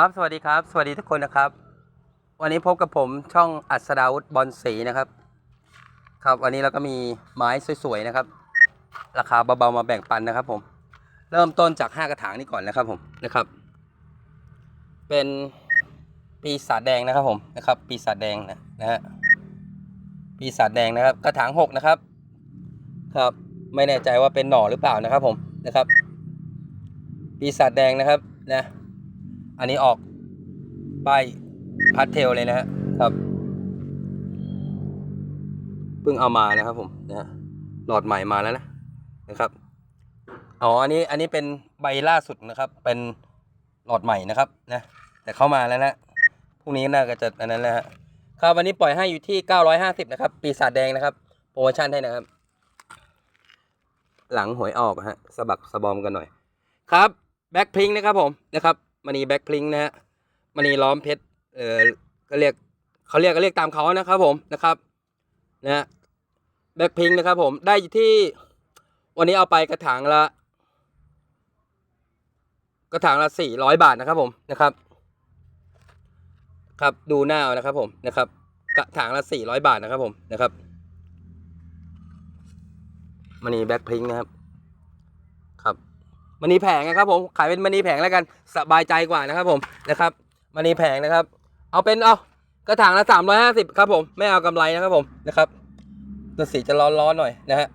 ครับสวัสดีครับ สวัสดีทุกคนนะครับ วันนี้พบกับผมช่องอัศดาวุฒบอลสีนะครับ ครับวันนี้เราก็มีไม้สวยๆนะครับ ราคาเบาๆมาแบ่งปันนะครับ ผม เริ่มต้นจาก 5 กระถางนี้ก่อนนะครับผมนะครับ เป็นปีศาจแดงนะครับผมนะครับ ปีศาจแดงนะนะฮะปีศาจแดงนะครับ กระถาง6นะครับ ครับ ไม่แน่ใจว่าเป็นหน่อหรือเปล่านะครับ ผมนะครับ ปีศาจแดงนะครับนะ อันนี้ออกป้ายพัดเทลเลยนะฮะครับเพิ่งเอามานะครับผมนะหลอดใหม่มาแล้วนะนะครับอ๋ออันนี้อันนี้เป็นใบล่าสุดนะครับ เป็นหลอดใหม่นะครับนะแต่เข้ามาแล้วนะพรุ่งนี้น่าจะอันนั้นนะฮะครับวันนี้ปล่อยให้อยู่ที่ 950 นะครับ ปีศาจแดงนะครับ โปรโมชั่นให้นะครับ หลังหวยออกฮะสะบักสะบอมกันหน่อย ครับ แบ็คพิงนะครับผมนะครับ มณีแบ็คพลิงนะฮะมณีล้อมเพชรเออก็เรียกเขาเรียกก็เรียกตามเขานะครับผมนะครับนะฮะแบ็คพิงนะครับผมได้ที่วันนี้เอาไปกระถางละ กระถางละสี่ร้อยบาทนะครับผมนะครับ ครับดูหน้าเอานะครับผมนะครับ กระถางละสี่ร้อยบาทนะครับผมนะครับมณีแบ็คพิงนะครับ มณีแผงนะครับผมขายเป็นมณีแผงแล้วกันสบายใจกว่านะครับผมนะครับมณีแผงนะครับ เอาเป็นเอากระถางละสามร้อยห้าสิบครับผมไม่เอากำไรนะครับผมนะครับตัวสีจะร้อนๆหน่อยนะฮะ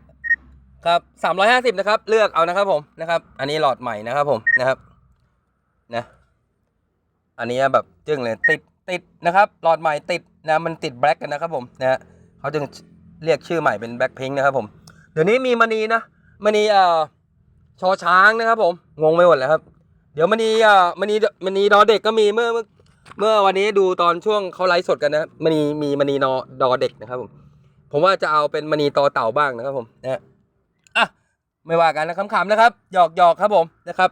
ครับสามร้อยห้าสิบนะครับ เลือกเอานะครับผมนะครับ อันนี้หลอดใหม่นะครับผมนะครับนะอันนี้แบบจึ้งเลยติดติดนะครับหลอดใหม่ติดนะมันติดแบล็กกันนะครับผมนะฮะเขาจึงเรียกชื่อใหม่เป็นแบล็คพิงนะครับผมเดี๋ยวนี้มีมณีนะมณีเอ่อ ชอช้างนะครับ ผมงงไปหมดแล้วครับ เดี๋ยวมันนีอะมันนีมันนีดอเด็กก็มีเมื่อเมื่อเมื่อวันนี้ดูตอนช่วงเขาไลฟ์สดกันนะมันนีมีมันนีนอดอเด็กนะครับ ผม ผมว่าจะเอาเป็นมันนีตอเต่าบ้างนะครับ ผมนะฮะอะไม่ว่ากันนะขำๆนะครับหยอกหยอกครับผมนะครับ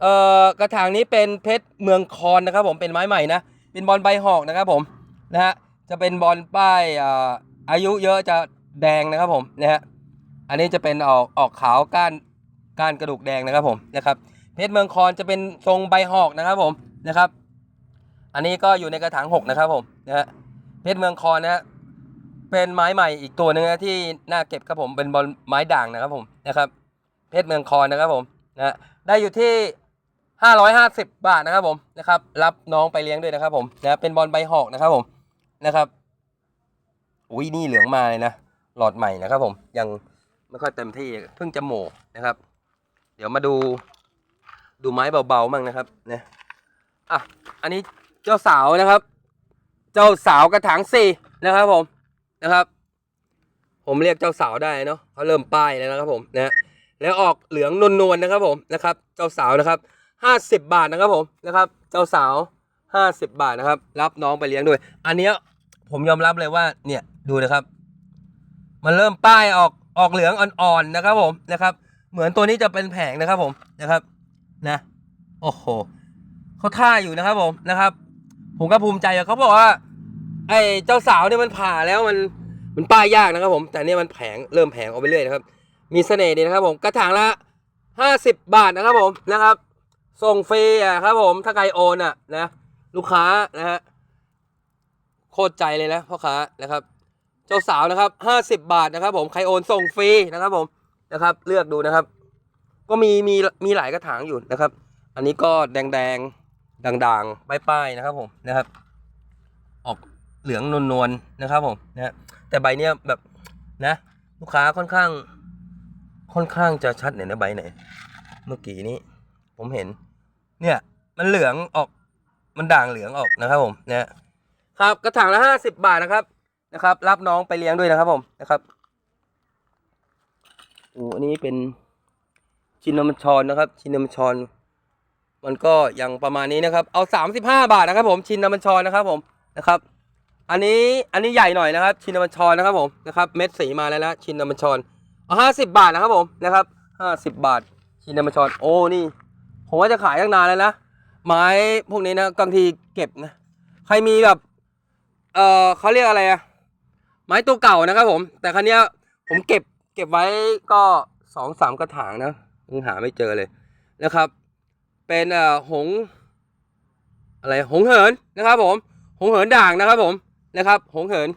เอ่อกระถางนี้เป็นเพชรเมืองคอนนะครับ ผมเป็นไม้ใหม่นะเป็นบอลใบหอกนะครับ ผมนะฮะจะเป็นบอลป้ายอ่าอายุเยอะจะแดงนะครับผมนะฮะอันนี้จะเป็นออกออกขาวก้าน ก้านกระดูกแดงนะครับผมนะครับเพชรเมืองคอนจะเป็นทรงใบหอกนะครับผมนะครับ อันนี้ก็อยู่ในกระถางหกนะครับผมนะฮะเพชรเมืองคอนนะฮะเป็นไม้ใหม่อีกตัวหนึงนะที่น่าเก็บครับผมเป็นบอลไม้ด่างนะครับผมนะครับเพชรเมืองคอนนะครับผมนะฮะได้อยู่ที่ 550 บาทนะครับผมนะครับ รับน้องไปเลี้ยงด้วยนะครับผมนะเป็นบอลใบหอกนะครับผมนะครับอุ้ยนี่เหลืองมาเลยนะหลอดใหม่นะครับผมยังไม่ค่อยเต็มที่เพิ่งจะโหมนะครับ เดี๋ยวมาดูดูไม้เบาๆมั่งนะครับนะอะอันนี้เจ้าสาวนะครับ เจ้าสาวกระถางสี่นะครับผมนะครับ ผมเรียกเจ้าสาวได้เนาะเขาเริ่มป้ายแล้วนะครับผมนะแล้วออกเหลืองนวลๆนะครับผมนะครับ เจ้าสาวนะครับห้าสิบบาทนะครับผมนะครับ เจ้าสาวห้าสิบบาทนะครับ รับน้องไปเลี้ยงด้วย อันเนี้ยผมยอมรับเลยว่าเนี่ยดูนะครับ มันเริ่มป้ายออกออกเหลืองอ่อนๆนะครับผมนะครับ เหมือนตัวนี้จะเป็นแผงนะครับผมนะครับนะโอ้โหเขาท่าอยู่นะครับผมนะครับ ผมก็ภูมิใจอะเขาบอกว่า ไอ้เจ้าสาวเนี่ยมันผ่าแล้วมันมันป้ายยากนะครับผม แต่เนี่ยมันแผงเริ่มแผงออกไปเรื่อยนะครับ มีเสน่ห์ดีนะครับ ผมกระถางละห้าสิบบาทนะครับผมนะครับ ส่งฟรีอะครับ ผมถ้าใครโอนอะนะลูกค้านะฮะโคตรใจเลยนะพ่อค้านะครับ เจ้าสาวนะครับห้าสิบบาทนะครับ ผมใครโอนส่งฟรีนะครับ ผม นะครับ เลือกดูนะครับ ก็มีมีมีหลายกระถางอยู่นะครับ อันนี้ก็แดงแดงด่างๆป้ายๆนะครับผมนะครับ ออกเหลืองนวลๆนะครับผมนะแต่ใบเนี้ยแบบนะ ลูกค้าค่อนข้าง ค่อนข้างจะชัดเนี่ยนะใบไหนเมื่อกี้นี้ ผมเห็น เนี่ย มันเหลืองออกมันด่างเหลืองออกนะครับผมนะครับกระถางละห้าสิบบาทนะครับนะครับ รับน้องไปเลี้ยงด้วยนะครับผมนะครับ อันนี้เป็นชินนมชอนนะครับ ชินนมชอนมันก็อยังประมาณนี้นะครับ เอาสามสิบห้าบาทนะครับ ผมชินนมชอนนะครับ ผมนะครับ อันนี้อันนี้ใหญ่หน่อยนะครับ ชินนมชอนนะครับ ผมนะครับเม็ดสีมาแล้วนะชินนมชอนเอาห้าสิบบาทนะครับผมนะครับห้าสิบบาท ชินนมชอนโอ้นี่ ผมว่าจะขายตั้งนานแล้วนะไม้พวกนี้นะบางทีเก็บนะใครมีแบบเออเขาเรียกอะไรอะไม้ตัวเก่านะครับผม แต่ครั้นี้ยผมเก็บ เก็บไว้ก็สองสามกระถางนะยังหาไม่เจอเลยนะครับ เป็นเอ่อหงอะไรหงเหินนะครับผมหงเหินด่างนะครับผมนะครับหงเหิน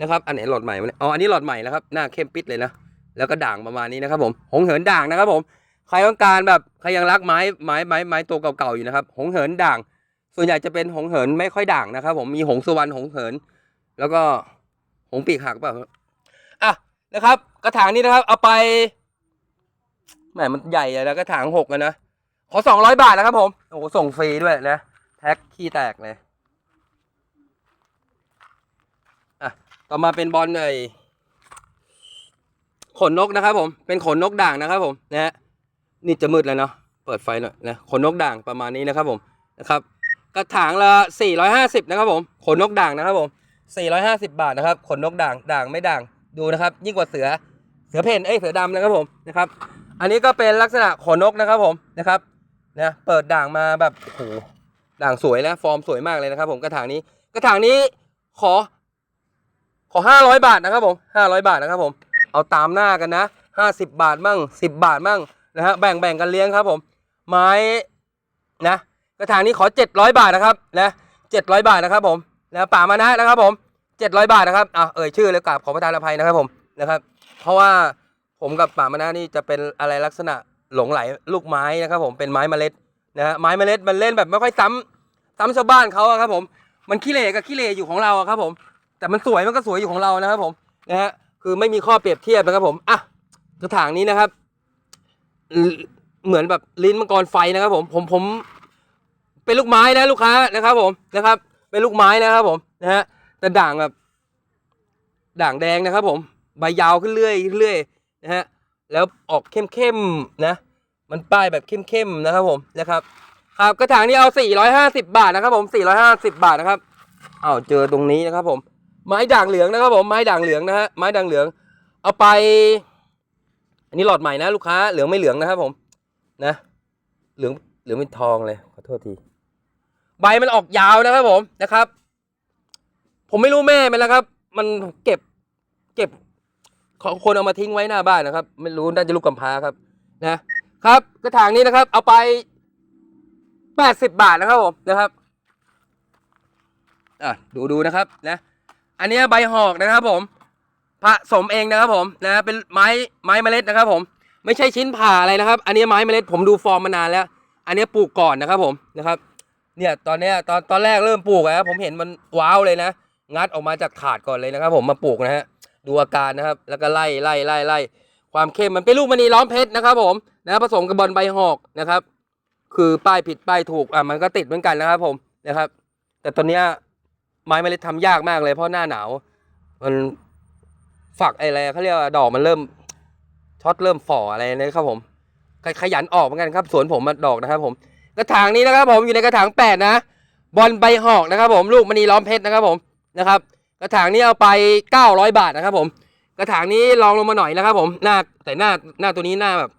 นะครับ อันไหนหลอดใหม่เนี่ยอ๋ออันนี้หลอดใหม่แล้วครับหน้าเข้มปิดเลยนะแล้วก็ด่างประมาณนี้นะครับผมหงเหินด่างนะครับผมใครต้องการแบบใครยังรักไม้ไม้ไม้ไม้ตัวเก่าๆอยู่นะครับหงเหินด่าง ส่วนใหญ่จะเป็นหงเหินไม่ค่อยด่างนะครับ ผมมีหงสุวรรณหงเหิน แล้วก็หงปีกหักเปล่าครับอะ นะครับ กระถางนี้นะครับ เอาไปแหมมันใหญ่อะนะกระถางหกนะขอสองร้อยบาทนะครับผมโอ้โหส่งฟรีด้วยนะแท็กขี้แตกเลยอะต่อมาเป็นบอลไอขนนกนะครับ ผม เป็นขนนกด่างนะครับ ผมนะฮะนี่จะมืดแล้วเนาะเปิดไฟหน่อยนะขนนกด่างประมาณนี้นะครับ ผมนะครับ กระถางละ450นะครับ ผมขนนกด่างนะครับ ผม450 บาทนะครับขนนกด่างด่างไม่ด่าง ดูนะครับ ยิ่งกว่าเสือเสือเพ่นเอ้ยเสือดำนะครับผมนะครับ อันนี้ก็เป็นลักษณะขนนกนะครับผมนะครับนะเปิดด่างมาแบบโอ้โหด่างสวยนะฟอร์มสวยมากเลยนะครับ ผมกระถางนี้กระถางนี้ขอ ขอ500บาทนะครับผม500บาทนะครับผม เอาตามหน้ากันนะ50บบาทมั่ง10บบาทมั่งนะฮะแบ่งแบ่งกันเลี้ยงครับผม ไม้นะกระถางนี้ขอ700บาทนะครับนะ700บาทนะครับผมนะป่ามานะนะครับผม 700 บาทนะครับอะเอ่ยชื่อเลยกราบขอประทานอภัยนะครับผมนะครับ เพราะว่าผมกับป่ามานะนี่จะเป็นอะไรลักษณะหลงไหลลูกไม้นะครับ ผมเป็นไม้เมล็ดนะฮะไม้เมล็ดมันเล่นแบบไม่ค่อยซ้ำซ้ำชาวบ้านเขาอะครับผมมันขี้เหร่กับขี้เหร่อยู่ของเราอะครับผม แต่มันสวยมันก็สวยอยู่ของเรานะครับผมนะฮะคือไม่มีข้อเปรียบเทียบนะครับผมอะกระถางนี้นะครับ เหมือนแบบลิ้นมังกรไฟนะครับ ผมผมผม เป็นลูกไม้นะลูกค้านะครับ ผมนะครับ เป็นลูกไม้นะครับผมนะฮะ แต่ด่างแบบด่างแดงนะครับ ผม ใบยาวขึ้นเรื่อยเรื่อยนะฮะแล้วออกเข้มๆนะ มันป้ายแบบเข้มๆนะครับผมนะครับ ครับกระถางนี้เอา 450 บาทนะครับ ผม 450 บาทนะครับอ้าวเจอตรงนี้นะครับ ผม ไม้ด่างเหลืองนะครับ ผมไม้ด่างเหลืองนะฮะไม้ด่างเหลือง เอาไป อันนี้หลอดใหม่นะ ลูกค้าเหลืองไม่เหลืองนะครับ ผมนะ เหลืองเหลืองเป็นทองเลยขอโทษที ใบมันออกยาวนะครับ ผมนะครับ ผมไม่รู้แม่มันแล้วครับ มันเก็บเก็บของคนเอามาทิ้งไว้หน้าบ้านนะครับ ไม่รู้น่าจะลูกกำพร้าครับ นะครับ กระถางนี้นะครับ เอาไปแปดสิบบาทนะครับผมนะครับอะดูดูนะครับนะ อันนี้ใบหอกนะครับ ผมผสมเองนะครับ ผมนะเป็นไม้ไม้เมล็ดนะครับ ผม ไม่ใช่ชิ้นผ่าอะไรนะครับ อันนี้ไม้เมล็ดผมดูฟอร์มมานานแล้ว อันนี้ปลูกก่อนนะครับ ผมนะครับ เนี่ยตอนเนี้ยตอนตอนแรกเริ่มปลูกอะผมเห็นมันว้าวเลยนะ งัดออกมาจากถาดก่อนเลยนะครับ ผมมาปลูกนะฮะดูอาการนะครับ แล้วก็ไล่ไล่ไล่ไล่ความเข้มมันเป็นลูกมณีล้อมเพชรนะครับผมนะผสมกับบอลใบหอกนะครับ คือป้ายผิดป้ายถูกอะมันก็ติดเหมือนกันนะครับ ผมนะครับ แต่ตอนเนี้ยไม้เมล็ดทำยากมากเลยเพราะหน้าหนาว มันฝักอะไรเขาเรียกว่าดอกมันเริ่มช็อตเริ่มฝ่ออะไรนะครับผมขขยันออกเหมือนกันครับสวนผมมาดอกนะครับ ผมกระถางนี้นะครับ ผมอยู่ในกระถางแปดนะบอลใบหอกนะครับ ผมลูกมณีล้อมเพชรนะครับ ผม นะครับ กระถางนี้เอาไปเก้าร้อยบาทนะครับ ผม กระถางนี้ลองลงมาหน่อยนะครับ ผมหน้าแต่หน้าหน้าตัวนี้หน้าแบบ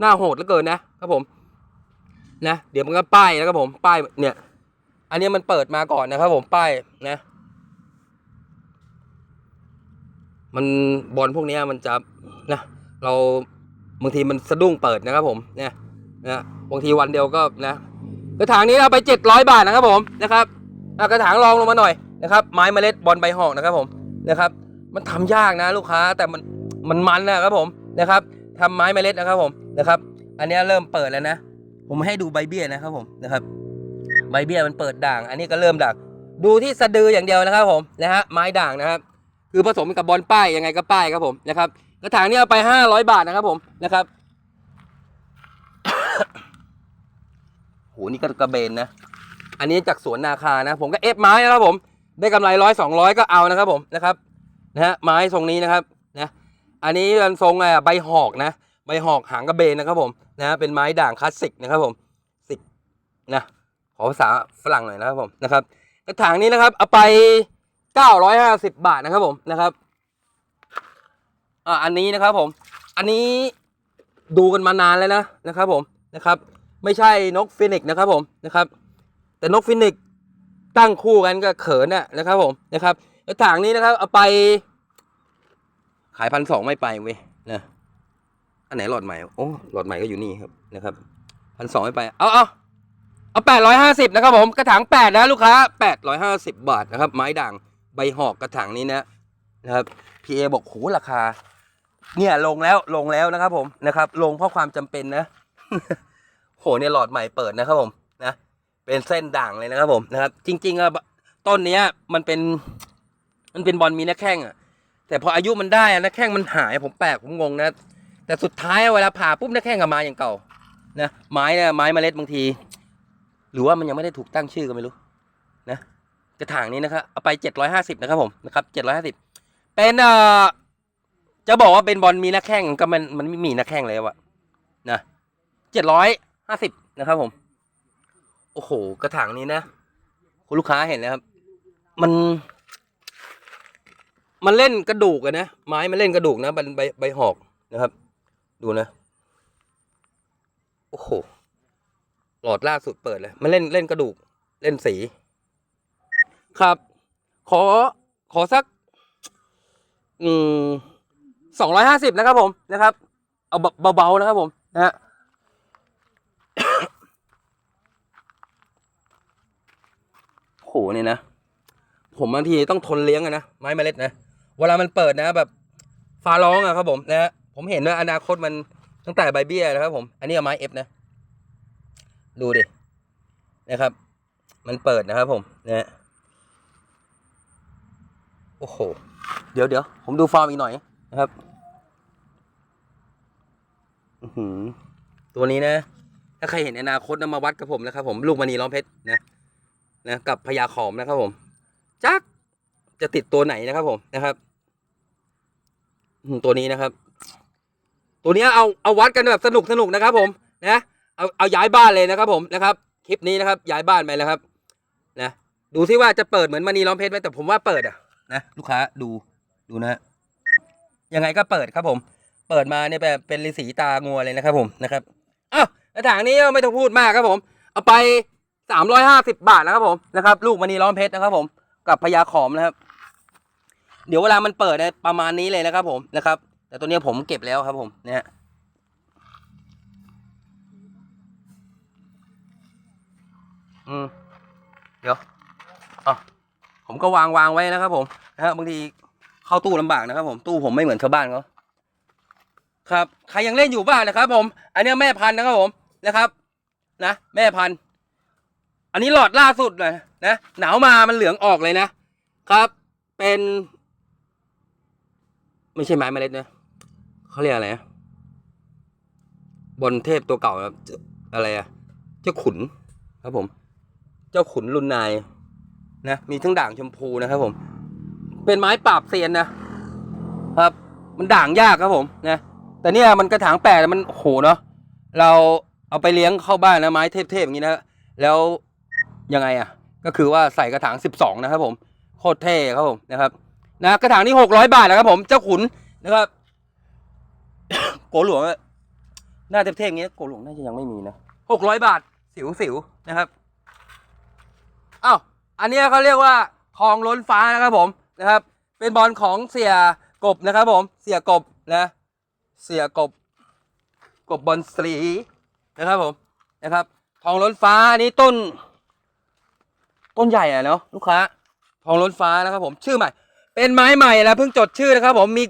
หน้าโหดเหลือเกินนะครับผมนะเดี๋ยวมันก็ป้ายนะครับผมป้ายเนี่ย อันนี้มันเปิดมาก่อนนะครับ ผมป้ายนะ มันบอลพวกนี้มันจะนะเราบางทีมันสะดุ้งเปิดนะครับ ผมเนี่ยนะบางทีวันเดียวก็นะกระถางนี้เอาไปเจ็ดร้อยบาทนะครับผมนะครับกระถางรองลงมาหน่อย นะครับ ไม้เมล็ดบอลใบหอกนะครับผมนะครับ มันทำยากนะลูกค้าแต่มันมันมันนะครับผมนะครับทำไม้เมล็ดนะครับผมนะครับ อันนี้เริ่มเปิดแล้วนะ ผมให้ดูใบเบี้ยนะครับผมนะครับ ใบเบี้ยมันเปิดด่าง อันนี้ก็เริ่มด่างดูที่สะดืออย่างเดียวนะครับผมนะฮะไม้ด่างนะครับ คือผสมกับบอลป้ายยังไงก็ป้ายครับผมนะครับกระถางนี้เอาไปห้าร้อยบาทนะครับผมนะครับโหนี่ก็กระเบนนะ อันนี้จากสวนนาคานะ ผมก็เอฟไม้นะครับผม ได้กำไรร้อยสองร้อยก็เอานะครับผมนะครับนะฮะไม้ทรงนี้นะครับนะอันนี้เป็นทรงอะไรอะใบหอกนะใบหอกหางกระเบนนะครับผมนะเป็นไม้ด่างคลาสสิกนะครับผมสิกนะขอภาษาฝรั่งหน่อยนะครับผมนะครับกระถางนี้นะครับเอาไปเก้าร้อยห้าสิบบาทนะครับผมนะครับอ่าอันนี้นะครับผม อันนี้ดูกันมานานแล้วนะนะครับผมนะครับ ไม่ใช่นกฟินิกส์นะครับผมนะครับ แต่นกฟินิกส์ ตั้งคู่กันก็เขินน่ะนะครับผมนะครับกระถางนี้นะครับเอาไป ขายพันสองไม่ไปเว้ยนะอันไหนหลอดใหม่โอ้หลอดใหม่ก็อยู่นี่ครับนะครับพันสองไม่ไปเอาเอาเอาแปดร้อยห้าสิบนะครับผมกระถางแปดนะลูกค้าแปดร้อยห้าสิบบาทนะครับ ไม้ด่างใบหอกกระถางนี้นะนะครับพีเอบอกโหราคา เนี่ยลงแล้วลงแล้วนะครับผมนะครับ ลงเพราะความจำเป็นนะโหเนี่ยหลอดใหม่เปิดนะครับผม เป็นเส้นด่างเลยนะครับผมนะครับ จริงๆอะต้นเนี้ยมันเป็น มันเป็นบอลมีน้าแข้งอะแต่พออายุมันได้อะน้าแข้งมันหายผมแปลกผมงงนะแต่สุดท้ายเวลาผ่าปุ๊บน้าแข้งกลับมาอย่างเก่านะไม้นี่ยไม้เมล็ดบางที หรือว่ามันยังไม่ได้ถูกตั้งชื่อก็ไม่รู้นะกระถางนี้นะครับเอาไปเจ็ดร้อยห้าสิบนะครับผมนะครับเจ็ดร้อยห้าสิบเป็นเอ่อจะบอกว่าเป็นบอลมีน้าแข้งก็มันมันไม่มีน้าแข้งแล้วอะนะเจ็ดร้อยห้าสิบนะครับผม โอ้โห กระถางนี้นะ คุณลูกค้าเห็นแล้วครับ มัน มันเล่นกระดูกอะนะ ไม้มันเล่นกระดูกนะบใบใบหอกนะครับ ดูนะ โอ้โห หลอดล่าสุดเปิดเลย มันเล่นเล่นกระดูก เล่นสี ครับ ขอ ขอสัก อืมสองร้อยห้าสิบนะครับผมนะครับ เอาเบาๆนะครับผม นะฮะ โหเนี่ยนะ ผมบางทีต้องทนเลี้ยงอะนะไม้เมล็ดนะ เวลามันเปิดนะแบบฟ้าร้องอะครับผมนะฮะผมเห็นว่าอนาคตมันตั้งแต่ใบเบี้ยนะครับ ผม อันนี้เอาไม้เอฟนะ ดูดิ นะครับ มันเปิดนะครับผมนะฮะโอ้โห เดี๋ยวเดี๋ยวผมดูฟอร์มอีกหน่อยนะครับอื้อหือตัวนี้นะ ถ้าใครเห็นอนาคตนะมาวัดกับผมนะครับผม ลูกมณีล้อมเพชรนะ นะกับพญาขอมนะครับผมจักจะติดตัวไหนนะครับผมนะครับตัวนี้นะครับ ตัวนี้เอาเอาวัดกันแบบสนุกสนุกนะครับ ผมนะเอาเอาย้ายบ้านเลยนะครับ ผมนะครับคลิปนี้นะครับ ย้ายบ้านไปแล้วครับ นะดูซิว่าจะเปิดเหมือนมณีล้อมเพชรไหมแต่ผมว่าเปิดอะนะลูกค้าดูดูนะฮะยังไงก็เปิดครับผม เปิดมาเนี่ยแบบเป็นฤาษีตางัวเลยนะครับ ผมนะครับอ้าวกระถางนี้ไม่ต้องพูดมากครับผม เอาไป สามร้อยห้าสิบบาทนะครับผมนะครับลูกมณีล้อมเพชรนะครับ ผมกับพญาขอมนะครับ เดี๋ยวเวลามันเปิดเนี่ยประมาณนี้เลยนะครับผมนะครับ แต่ตัวนี้ผมเก็บแล้วครับผมเนี่ยอืมเดี๋ยวอะผมก็วางวางไว้นะครับ ผมนะฮะบางทีเข้าตู้ลำบากนะครับผมตู้ผมไม่เหมือนชาวบ้านเขาครับ ใครยังเล่นอยู่บ้านนะครับ ผม อันนี้แม่พันธุ์นะครับผมนะครับ นะ แม่พันธุ์ อันนี้หลอดล่าสุดเลยนะหนาวมามันเหลืองออกเลยนะครับ เป็น ไม่ใช่ไม้เมล็ดนะเขาเรียกอะไรนะบนเทพตัวเก่าครับอะไรอะเจ้าขุนครับผม เจ้าขุนลุนนายนะมีทั้งด่างชมพูนะครับผม เป็นไม้ปราบเซียนนะครับ มันด่างยากครับผมนะแต่เนี่ยมันกระถางแปดมันโหเนาะเราเอาไปเลี้ยงเข้าบ้านนะไม้เทพๆอย่างนี้นะแล้ว ยังไงอะ ก็คือว่าใส่กระถางสิบสองนะครับผม โคตรเท่ครับผมนะครับนะกระถางนี้หกร้อยบาทนะครับผม เจ้าขุนนะครับโกหลวงหน้าเทพๆอย่างเงี้ยโกหลวงน่าจะยังไม่มีนะหกร้อยบาทสิวสิวนะครับอ้าวอันนี้เขาเรียกว่าทองล้นฟ้านะครับผมนะครับ เป็นบอลของเสียกบนะครับผม เสียกบนะ เสียกบ กบบอลสีนะครับผมนะครับ ทองล้นฟ้าอันนี้ต้น ต้นใหญ่อะเนาะลูกค้าทองล้นฟ้านะครับผมชื่อใหม่ เป็นไม้ใหม่แล้วเพิ่งจดชื่อนะครับ ผมมี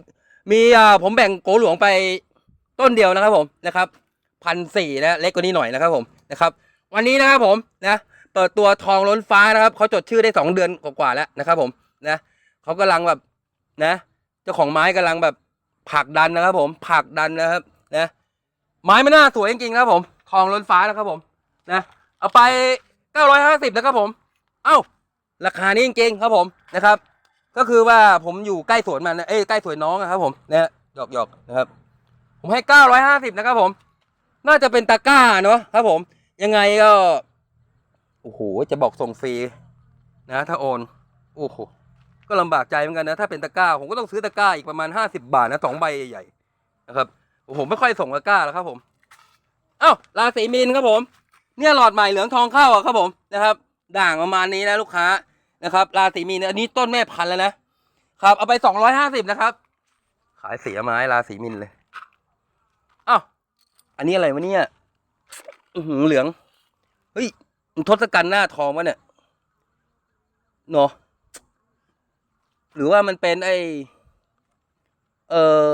มีอ่าผมแบ่งโกหลวงไปต้นเดียวนะครับผมนะครับพันสี่นะเล็กกว่านี้หน่อยนะครับผมนะครับ วันนี้นะครับผมนะเปิดตัวทองล้นฟ้านะครับเขาจดชื่อได้สองเดือนกว่าๆแล้วนะครับ ผมนะเขากำลังแบบนะเจ้าของไม้กำลังแบบผลักดันนะครับ ผมผลักดันนะครับนะไม้ไม่น่าสวยจริงๆนะครับผม ทองล้นฟ้านะครับผมนะเอาไปเก้าร้อยห้าสิบนะครับผม เอ้า ราคานี้จริงๆครับผมนะครับ ก็คือว่าผมอยู่ใกล้สวนมันนะเอ้ยใกล้สวนน้องอะครับ ผมนะหยอกหยอกๆนะครับ ผมให้เก้าร้อยห้าสิบนะครับ ผม น่าจะเป็นตะกร้าเนาะครับ ผม ยังไงก็โอ้โหจะบอกส่งฟรีนะถ้าโอนโอ้โหก็ลำบากใจเหมือนกันนะถ้าเป็นตะกร้าผมก็ต้องซื้อตะกร้าอีกประมาณห้าสิบาทนะสองใบใหญ่ๆนะครับผมไม่ค่อยส่งตะกร้าแล้วครับผมเอ้าราศีมีนครับผม เนี่ยหลอดใหม่เหลืองทองเข้าอะครับผมนะครับ ด่างประมาณนี้นะลูกค้านะครับราศีมีนอันนี้ต้นแม่พันธุ์แล้วนะครับเอาไปสองร้อยห้าสิบนะครับ ขายเสียไม้ราศีมินเลยเอ้าอันนี้อะไรวะเนี่ยอือหือเหลืองเฮ้ยทศกัณฐ์หน้าทองวะเนี่ยเนาะหรือว่ามันเป็นไอเออ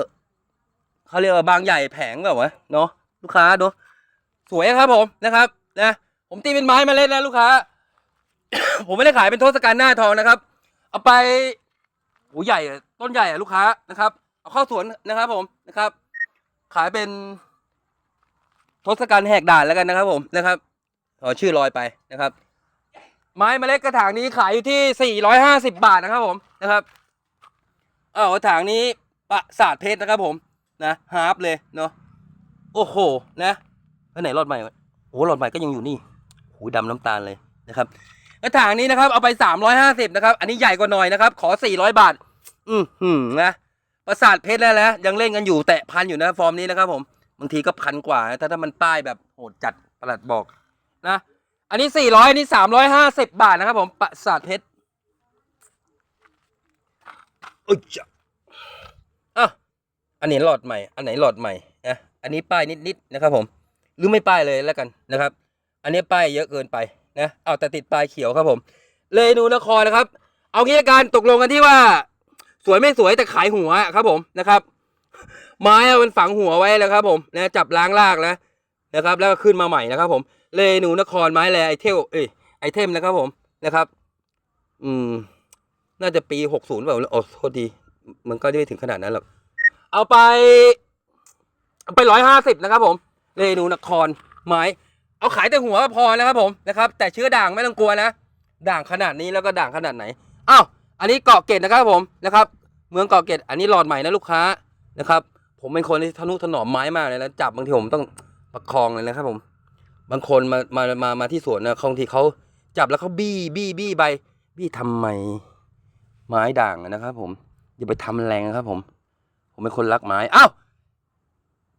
เขาเรียกว่าบางใหญ่แผงแบบวะเนาะลูกค้าดูสวยครับผมนะครับนะผมตีเป็นไม้มาเล่นนะลูกค้า ผมไม่ได้ขายเป็นทศกัณฐ์หน้าทองนะครับ เอาไปหูใหญ่ต้นใหญ่อะลูกค้านะครับ เอาเข้าสวนนะครับ ผมนะครับ ขายเป็นทศกัณฐ์แหกด่านแล้วกันนะครับ ผมนะครับขอชื่อลอยไปนะครับ ไม้เมล็ดกระถางนี้ขายอยู่ที่ 450 บาทนะครับ ผมนะครับเออกระถางนี้ประสาทเพชรนะครับ ผมนะฮาร์ปเลยเนาะโอ้โหนะแล้วไหนรอดใหม่โอ้รอดใหม่ก็ยังอยู่นี่หูดำน้ำตาลเลยนะครับ กระถางนี้นะครับเอาไป 350นะครับอันนี้ใหญ่กว่าหน่อยนะครับขอ 400 บาท อือหือนะประสาทเพชรแล้วนะยังเล่นกันอยู่แตะพันอยู่นะฟอร์มนี้นะครับผมบางทีก็พันกว่านะถ้าถ้ามันป้ายแบบโหดจัดประหลัดบอกนะอันนี้ 400อันนี้ 350 บาทนะครับผมประสาทเพชรเอ้ยจ้ะอะอันนี้หลอดใหม่ อันไหนหลอดใหม่นะอันนี้ป้ายนิดๆนะครับผม หรือไม่ป้ายเลยแล้วกันนะครับ อันนี้ป้ายเยอะเกินไป นะเอาแต่ติดปลายเขียวครับผม เลนูนครนะครับ เอางี้ละกันตกลงกันที่ว่า สวยไม่สวยแต่ขายหัวครับผมนะครับ ไม้อะมันฝังหัวไว้แล้วครับ ผมนะจับล้างรากนะนะครับ แล้วก็ขึ้นมาใหม่นะครับ ผม เลนูนครไม้แลไอเทลเอ้ยไอเทมนะครับผมนะครับ อืม น่าจะปีหกศูนย์เปล่าโอ้โทษดี มันก็ไม่ถึงขนาดนั้นหรอกเอาไป ไปร้อยห้าสิบนะครับ ผม เรนูนครไม้ เอาขายแต่หัวก็พอนะครับผมนะครับ แต่เชื้อด่างไม่ต้องกลัวนะ ด่างขนาดนี้แล้วก็ด่างขนาดไหนอ้าวอันนี้เกาะเกตนะครับผมนะครับ เมืองเกาะเกตอันนี้หลอดใหม่นะลูกค้านะครับ ผมเป็นคนที่ทนุถนอมไม้มากเลยนะจับบางทีผมต้องประคองเลยนะครับผม บางคนมามามามาที่สวนนะบางทีเขาจับแล้วเขาบี้บี้บี้ใบบี้ทำไมไม้ด่างนะครับ ผมอย่าไปทำแรงนะครับ ผม ผมเป็นคนรักไม้อ้าว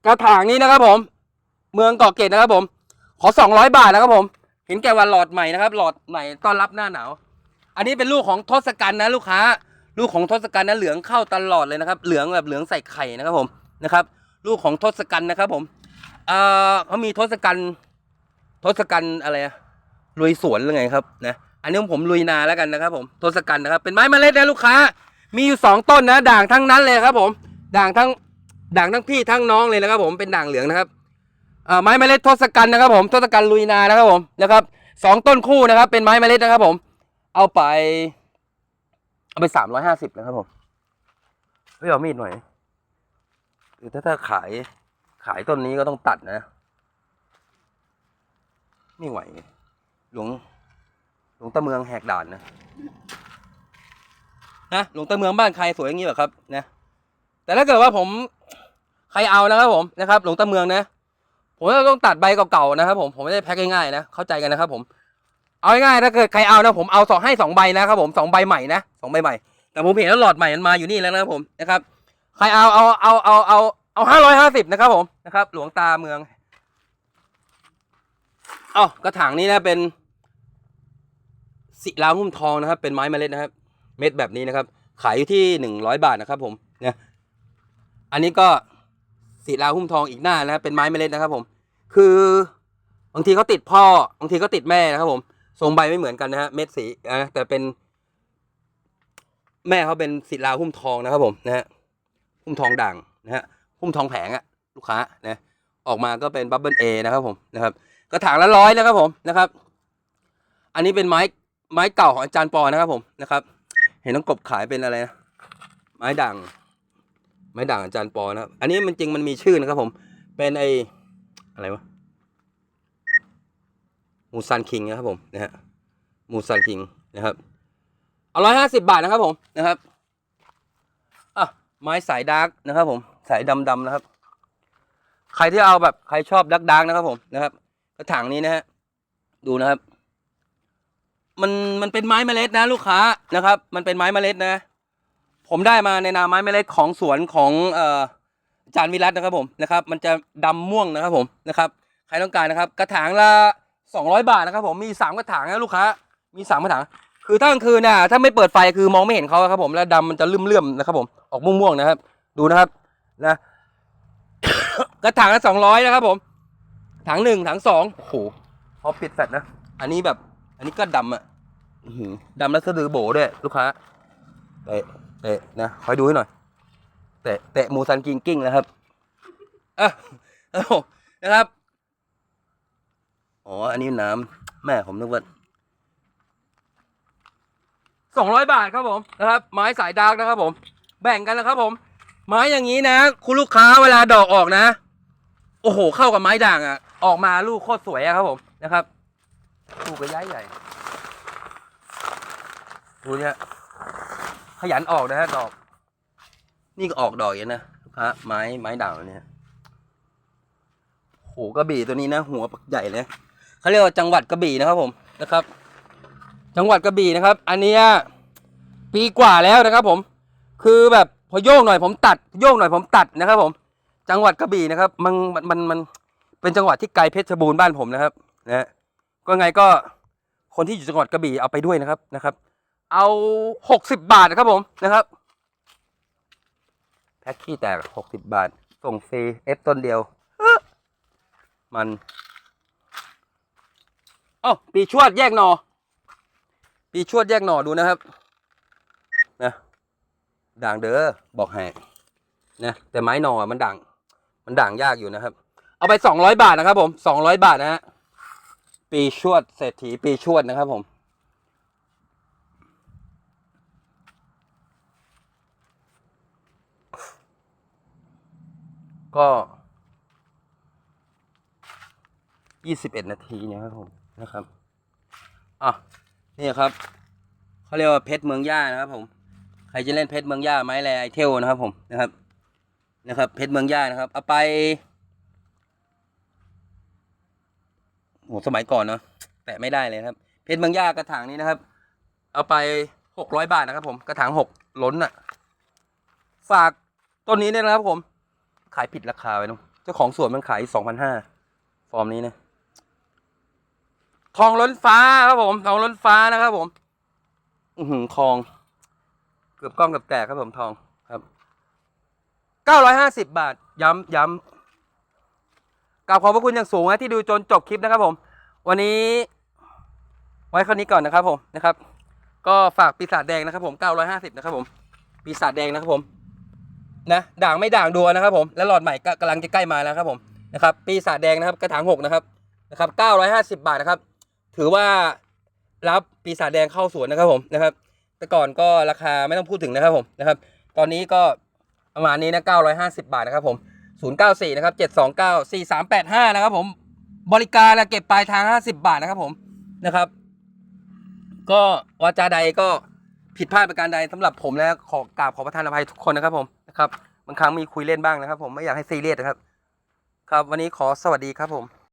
กระถางนี้นะครับผม เมืองเกาะเกตนะครับผม ขอสองร้อยบาทนะครับผม เห็นแก่วันหลอดใหม่นะครับหลอดใหม่ต้อนรับหน้าหนาว อันนี้เป็นลูกของทศกัณฐ์นะลูกค้า ลูกของทศกัณฐ์นะเหลืองเข้าตลอดเลยนะครับ เหลืองแบบเหลืองใส่ไข่นะครับผมนะครับ ลูกของทศกัณฐ์นะครับผมเอ่อเขามีทศกัณฐ์ทศกัณฐ์อะไรลุยสวนหรือไงครับนะอันนี้ผมลุยนาแล้วกันนะครับผมทศกัณฐ์นะครับเป็นไม้เมล็ดนะลูกค้า มีอยู่สองต้นนะ ด่างทั้งนั้นเลยครับผม ด่างทั้งด่างทั้งพี่ทั้งน้องเลยนะครับผมเป็นด่างเหลืองนะครับ ไม้เมล็ดทศกัณฐ์นะครับผมทศกัณฐ์ลุยนานะครับผมนะครับสองต้นคู่นะครับ เป็นไม้เมล็ดนะครับ ผม เอาไป เอาไปสามร้อยห้าสิบนะครับผมไม่เอามีดหน่อยคือถ้าถ้าขายขายต้นนี้ก็ต้องตัดนะ ไม่ไหว หลวงหลวงตาเมืองแหกด่านนะนะหลวงตาเมืองบ้านใครสวยอย่างนี้เหรอครับนะแต่ถ้าเกิดว่าผมใครเอานะครับผมนะครับ หลวงตาเมืองนะ ผมก็ต้องตัดใบเก่าๆนะครับผมผมไม่ได้แพ็คง่ายๆนะเข้าใจกันนะครับผมเอาง่ายๆถ้าเกิดใครเอานะผมเอาสองให้สองใบนะครับผมสองใบใหม่นะสองใบใหม่แต่ผมเห็นแล้วหลอดใหม่มันมาอยู่นี่แล้วนะครับผมนะครับใครเอาเอาเอาเอาเอาเอาห้าร้อยห้าสิบนะครับผมนะครับ หลวงตาเมืองเอ้ากระถางนี้นะเป็นศิลาหุ้มทองนะครับ เป็นไม้เมล็ดนะครับ เม็ดแบบนี้นะครับ ขายอยู่ที่หนึ่งร้อยบาทนะครับ ผมเนี่ยอันนี้ก็ ศิลาหุ้มทองอีกหน้านะครับเป็นไม้เมล็ดนะครับผม คือบางทีเขาติดพ่อบางทีก็ติดแม่นะครับผมทรงใบไม่เหมือนกันนะฮะเม็ดสีนะแต่เป็น แม่เขาเป็นศิลาหุ้มทองนะครับผมนะฮะหุ้มทองด่างนะฮะหุ้มทองแผงอะลูกค้านะออกมาก็เป็นบับเบิลเอนะครับผมนะครับกระถางละร้อยนะครับผมนะครับ อันนี้เป็นไม้ไม้เก่าของอาจารย์ปอนะครับผมนะครับ เห็นน้องกบขายเป็นอะไรนะไม้ด่าง ไม้ด่างอาจารย์ปอนะครับอันนี้มันจริงมันมีชื่อนะครับผม เป็นไออะไรวะมูซันคิงนะครับผมนะฮะมูซันคิงนะครับเอาร้อยห้าสิบบาทนะครับผมนะครับอะไม้สายดาร์กนะครับ ผมสายดำดำๆนะครับ ใครที่เอาแบบใครชอบดักดาร์กนะครับผมนะครับกระถางนี้นะฮะดูนะครับ มันมันเป็นไม้เมล็ดนะ ลูกค้านะครับ มันเป็นไม้เมล็ดนะ ผมได้มาในนามไม้เมล็ดของสวนของเอ่ออาจารย์วิรัตนะครับผมนะครับมันจะดำม่วงนะครับผมนะครับใครต้องการนะครับ กระถางละสองร้อยบาทนะครับผมมีสามกระถางนะลูกค้ามีสามกระถางคือถ้ากลางคืนน่ะถ้าไม่เปิดไฟคือมองไม่เห็นเขาครับผมแล้วดำมันจะเลื่อมๆนะครับผมออกม่วงๆนะครับ ดูนะครับนะกระถางละสองร้อยนะครับผมถังหนึ่งถังสองโอ้โหพอปิดแฟลชนะ อันนี้แบบ อันนี้ก็ดำอะดำแล้วสะดือโบด้วยลูกค้าเตะ เตะนะคอยดูให้หน่อย เตะเตะมูซันกิงกิ้งนะครับอะเอ้านะครับ อ๋อ อันนี้น้ำแม่ผมนึกว่าสองร้อยบาทครับผมนะครับ ไม้สายดาร์กนะครับผม แบ่งกันนะครับผม ไม้อย่างนี้นะ คุณลูกค้าเวลาดอกออกนะ โอ้โห เข้ากับไม้ด่างอะออกมาลูกโคตรสวยอะครับผมนะครับ ลูกก็ย้ายใหญ่ดูเนี่ย ขยันออกนะฮะดอก นี่ก็ออกดอกอย่างนี้นะลูกค้าไม้ไม้ด่างเนี่ยโหกระบี่ตัวนี้นะ หัวปักใหญ่เลยเขาเรียกว่าจังหวัดกระบี่นะครับผมนะครับ จังหวัดกระบี่นะครับ อันนี้ปีกว่าแล้วนะครับ ผม คือแบบพอโยกหน่อยผมตัด โยกหน่อยผมตัดนะครับ ผม จังหวัดกระบี่นะครับ มันมันมันมันเป็นจังหวัดที่ไกลเพชรบูรณ์บ้านผมนะครับนะฮะก็ไงก็คนที่อยู่จังหวัดกระบี่เอาไปด้วยนะครับนะครับ เอาหกสิบบาทนะครับผมนะครับ แพ็คขี้แตกหกสิบบาท ส่งฟรีเอฟต้นเดียว มันเอ้าปีชวดแยกหนอ ปีชวดแยกหนอดูนะครับ นะ ด่างเด้อบอกให้นะแต่ไม้หนอมันด่าง มันด่างยากอยู่นะครับ เอาไปสองร้อยบาทนะครับผมสองร้อยบาทนะฮะปีชวดเศรษฐีปีชวดนะครับผม ก็ยี่สิบเอ็ดนาทีเนะครับผมนะครับอะนี่ครับเขาเรียกว่าเพชรเมืองย่านะครับ ผม ใครจะเล่นเพชรเมืองย่าไม้แรไอเทลนะครับ ผมนะครับ นะครับ เพชรเมืองย่านะครับ เอาไปโหสมัยก่อนเนาะแตะไม่ได้เลยครับ เพชรเมืองย่ากระถางนี้นะครับ เอาไปหกร้อยบาทนะครับ ผมกระถางหกล้นอะฝากต้นนี้ด้วยนะครับผม ขายผิดราคาไปเนอะเจ้าของสวนมันขายสองพันห้าฟอร์มนี้นะทองล้นฟ้าครับผมทองล้นฟ้านะครับผม อือหือทอง เกือบกล้องเกือบแตกครับผมทองครับเก้าร้อยห้าสิบบาท ย้ำย้ำกราบขอบพระคุณอย่างสูงนะที่ดูจนจบคลิปนะครับผม วันนี้ ไว้ครานี้ก่อนนะครับผมนะครับ ก็ฝากปีศาจแดงนะครับผมเก้าร้อยห้าสิบนะครับผมปีศาจแดงนะครับผม นะด่างไม่ด่างดัวนะครับผมและหลอดใหม่ก็กำลังจะใกล้มาแล้วครับผมนะครับปีศาจแดงนะครับกระถางหกนะครับนะครับเก้าร้อยห้าสิบบาทนะครับ ถือว่ารับปีศาจแดงเข้าสวนนะครับผมนะครับ แต่ก่อนก็ราคาไม่ต้องพูดถึงนะครับผมนะครับ ตอนนี้ก็ประมาณนี้นะเก้าร้อยห้าสิบาทนะครับผมศูนย์เก้าสี่นะครับเจ็ดสองเก้าสี่สามแปดห้านะครับผมบริการและเก็บปลายทางห้าสิบาทนะครับผมนะครับ ก็วาจาใดก็ ผิดพลาดประการใดสำหรับผมนะขอกราบขอประทานอภัยทุกคนนะครับผมนะครับบางครั้งมีคุยเล่นบ้างนะครับ ผมไม่อยากให้ซีเรียสนะครับ ครับวันนี้ขอสวัสดีครับผม